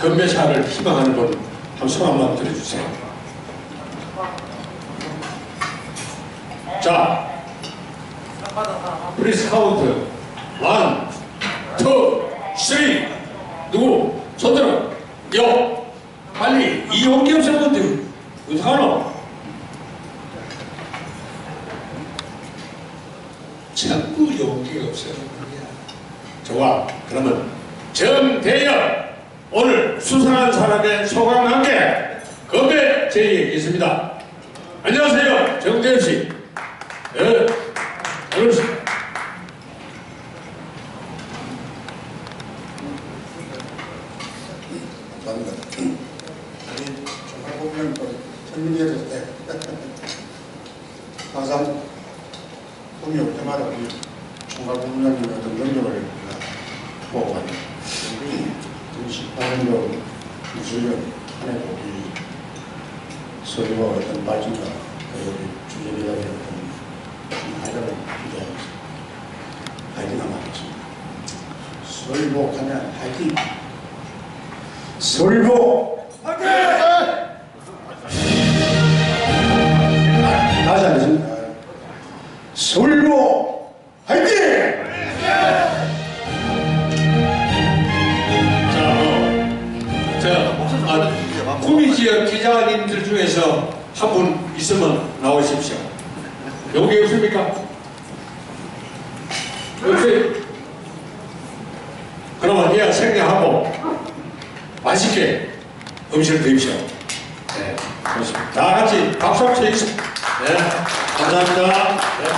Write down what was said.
건배사를 희망하는 분, 한손 한번 들어주세요. 자, 프리스 카운트. 원, 투, 쓰리. 누구? 손들어. 요. 빨리. 이용기 없었는데, 어떡하노? 용기가 없어요. 좋아. 그러면 정대열 오늘 수상한 사람의 소감 관계 건배 제의에 있습니다. 안녕하세요. 정대열 씨. 예. 또 설명해줄 때 항상 꿈이 올 때마다 우리 총괄 부장님의 어떤 능력을 보고 우리 18년도 무술년 한 해도 우리 서류와 어떤 발전과 그리고 우리 주제비라의 어떤 발전을 기대하고 있습니다. 파이팅 한번 하겠습니다. 설복하면 파이팅! 설복! 다시 하겠습니다. 설복! 구미 지역 기자님들 중에서 한 분 있으면 나오십시오. 여기 없습니까? 없어요. 그러면 이야 생략하고 맛있게 음식을 드십시오. 네, 고맙습니다. 다 같이 박수 한번 쳐주십시오. 네, 감사합니다. 네.